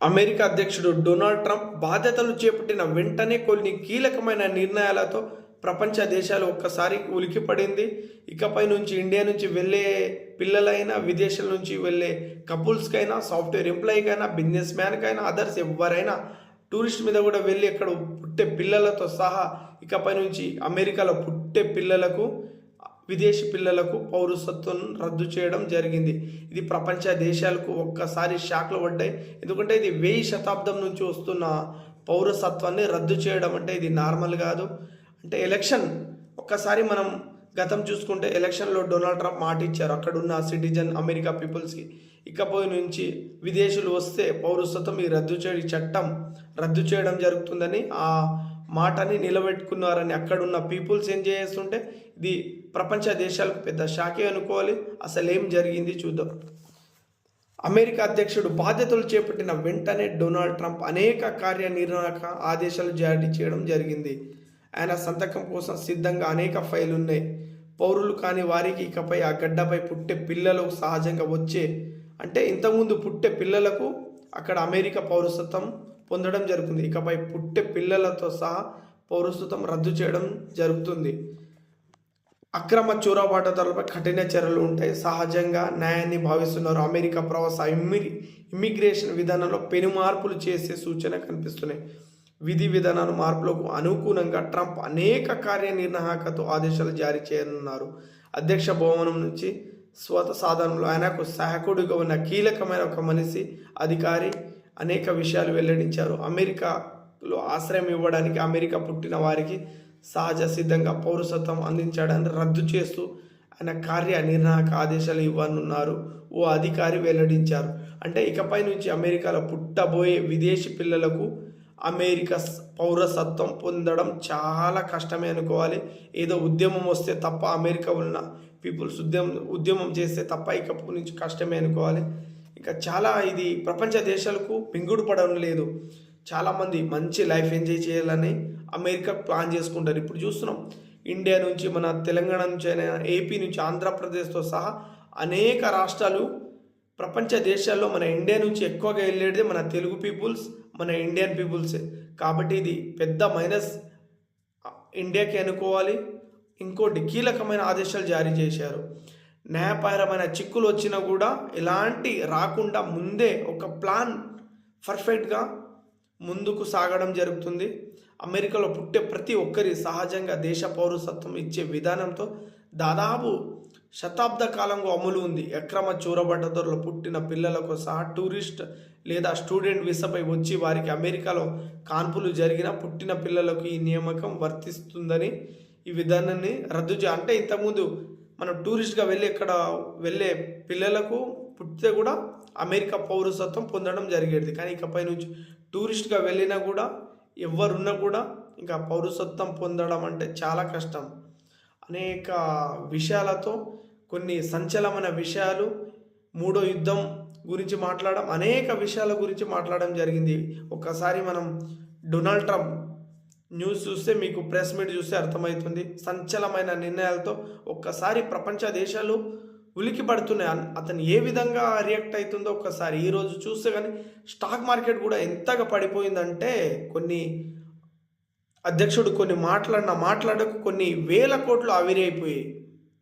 America అధ్యక్షుడు Donald Trump బాధ్యతలు చేపట్టిన వెంటనే కొన్ని కీలకమైన నిర్ణయాలతో ప్రపంచ దేశాలు ఒక్కసారి ఉలికిపడింది ఇకపై నుంచి ఇండియా నుంచి వెళ్ళే పిల్లలైనా విదేశాల నుంచి వెళ్ళే కపుల్స్కైనా సాఫ్ట్వేర్ ఎంప్లాయీకైనా బిజినెస్ మ్యాన్కైనా అదర్స్ ఎవరైనా టూరిస్ట్ మీద కూడా వెళ్ళి అక్కడ పుట్టే పిల్లలతో సహా ఇకపై నుంచి అమెరికాలో పుట్టే పిల్లలకు విదేశీ పిల్లలకు పౌరసత్వం రద్దు చేయడం జరిగింది. ఇది ప్రపంచ దేశాలకు ఒక్కసారి షాక్లు పడ్డాయి. ఎందుకంటే ఇది వెయ్యి శతాబ్దం నుంచి వస్తున్న పౌరసత్వాన్ని రద్దు చేయడం అంటే ఇది నార్మల్ కాదు. అంటే ఎలక్షన్ ఒక్కసారి మనం గతం చూసుకుంటే ఎలక్షన్లో డొనాల్డ్ ట్రంప్ మాట ఇచ్చారు. అక్కడున్న సిటిజన్ అమెరికా పీపుల్స్కి. ఇకపోయి నుంచి విదేశీయులు వస్తే పౌరసత్వం ఈ రద్దు చేయడం చట్టం రద్దు చేయడం జరుగుతుందని ఆ మాటని నిలబెట్టుకున్నారని అక్కడున్న పీపుల్స్ ఏం చేస్తుంటే ఇది ప్రపంచ దేశాలకు పెద్ద షాకే అనుకోవాలి. అసలు ఏం జరిగింది చూద్దాం. అమెరికా అధ్యక్షుడు బాధ్యతలు చేపట్టిన వెంటనే డొనాల్డ్ ట్రంప్ అనేక కార్యనిర్ణాయక ఆదేశాలు జారీ చేయడం జరిగింది. ఆయన సంతకం కోసం సిద్ధంగా అనేక ఫైలు ఉన్నాయి పౌరులు కాని వారికి ఇకపై ఆ గడ్డపై పుట్టే పిల్లలు సహజంగా వచ్చే అంటే ఇంతకుముందు పుట్టే పిల్లలకు అక్కడ అమెరికా పౌరసత్వం పొందడం జరుగుతుంది. ఇకపై పుట్టే పిల్లలతో సహా పౌరసత్వం రద్దు చేయడం జరుగుతుంది. అక్రమ చొరబాటుదారులపై కఠిన చర్యలు ఉంటాయి. సహజంగా న్యాయాన్ని భావిస్తున్నారు. అమెరికా ప్రవాస ఇమ్మి ఇమ్మిగ్రేషన్ విధానంలో పెను మార్పులు చేసే సూచన కనిపిస్తున్నాయి. విధి విధానాలు మార్పులకు అనుగుణంగా ట్రంప్ అనేక కార్యనిర్వాహకతో ఆదేశాలు జారీ చేయనున్నారు. అధ్యక్ష భవనం నుంచి స్వత సాధనంలో ఆయనకు సహాయకుడిగా ఉన్న కీలకమైన ఒక మనిషి అధికారి అనేక విషయాలు వెల్లడించారు. అమెరికాలో ఆశ్రయం ఇవ్వడానికి అమెరికా పుట్టిన వారికి సహజ సిద్ధంగా పౌరసత్వం అందించడాన్ని రద్దు చేస్తూ ఆయన కార్యనిర్వాహక ఆదేశాలు ఇవ్వనున్నారు. ఓ అధికారి వెల్లడించారు. అంటే ఇకపై నుంచి అమెరికాలో పుట్టబోయే విదేశీ పిల్లలకు అమెరికా పౌరసత్వం పొందడం చాలా కష్టమే అనుకోవాలి. ఏదో ఉద్యమం వస్తే తప్ప అమెరికా ఉన్న పీపుల్స్ ఉద్యమం ఉద్యమం చేస్తే తప్ప ఇకపు నుంచి కష్టమే అనుకోవాలి. ఇంకా చాలా ఇది ప్రపంచ దేశాలకు పింగుడు పడడం లేదు. చాలామంది మంచి లైఫ్ ఎంజాయ్ చేయాలని అమెరికా ప్లాన్ చేసుకుంటారు. ఇప్పుడు చూస్తున్నాం ఇండియా నుంచి మన తెలంగాణ నుంచి అయినా ఏపీ నుంచి ఆంధ్రప్రదేశ్తో సహా అనేక రాష్ట్రాలు ప్రపంచ దేశాల్లో మన ఇండియా నుంచి ఎక్కువగా వెళ్ళేది మన తెలుగు పీపుల్స్ మన ఇండియన్ పీపుల్సే. కాబట్టి ఇది పెద్ద మైనస్. ఇండియాకి అనుకోవాలి ఇంకోటి కీలకమైన ఆదేశాలు జారీ చేశారు. న్యాయపరమైన చిక్కులు వచ్చినా కూడా ఎలాంటి రాకుండా ముందే ఒక ప్లాన్ పర్ఫెక్ట్గా ముందుకు సాగడం జరుగుతుంది. అమెరికాలో పుట్టే ప్రతి ఒక్కరి సహజంగా దేశ పౌరసత్వం ఇచ్చే విధానంతో దాదాపు శతాబ్ద కాలంగా అమలు ఉంది. అక్రమ చూరబడ్డదొరలు పుట్టిన పిల్లలకు సహా టూరిస్ట్ లేదా స్టూడెంట్ వీసాపై వచ్చి వారికి అమెరికాలో కాన్పులు జరిగిన పుట్టిన పిల్లలకు ఈ నియామకం వర్తిస్తుందని ఈ విధానాన్ని రద్దు చే అంటే ఇంతకుముందు మనం టూరిస్ట్గా వెళ్ళి ఇక్కడ వెళ్ళే పిల్లలకు పుట్టితే కూడా అమెరికా పౌరసత్వం పొందడం జరిగేది. కానీ ఇకపై నుంచి టూరిస్ట్గా వెళ్ళినా కూడా ఎవరున్నా కూడా ఇంకా పౌరసత్వం పొందడం అంటే చాలా కష్టం. అనేక విషయాలతో కొన్ని సంచలమైన విషయాలు మూడో యుద్ధం గురించి మాట్లాడడం అనేక విషయాల గురించి మాట్లాడడం జరిగింది. ఒక్కసారి మనం డొనాల్డ్ ట్రంప్ న్యూస్ చూస్తే మీకు ప్రెస్ మీట్ చూస్తే అర్థమవుతుంది. సంచలమైన నిర్ణయాలతో ఒక్కసారి ప్రపంచ దేశాలు ఉలికి పడుతున్నాయి. అతను ఏ విధంగా రియాక్ట్ అవుతుందో ఒక్కసారి ఈరోజు చూస్తే కానీ స్టాక్ మార్కెట్ కూడా ఎంతగా పడిపోయిందంటే కొన్ని అధ్యక్షుడు కొన్ని మాట్లాడిన మాట్లాడకు కొన్ని వేల కోట్లు ఆవిరైపోయాయి.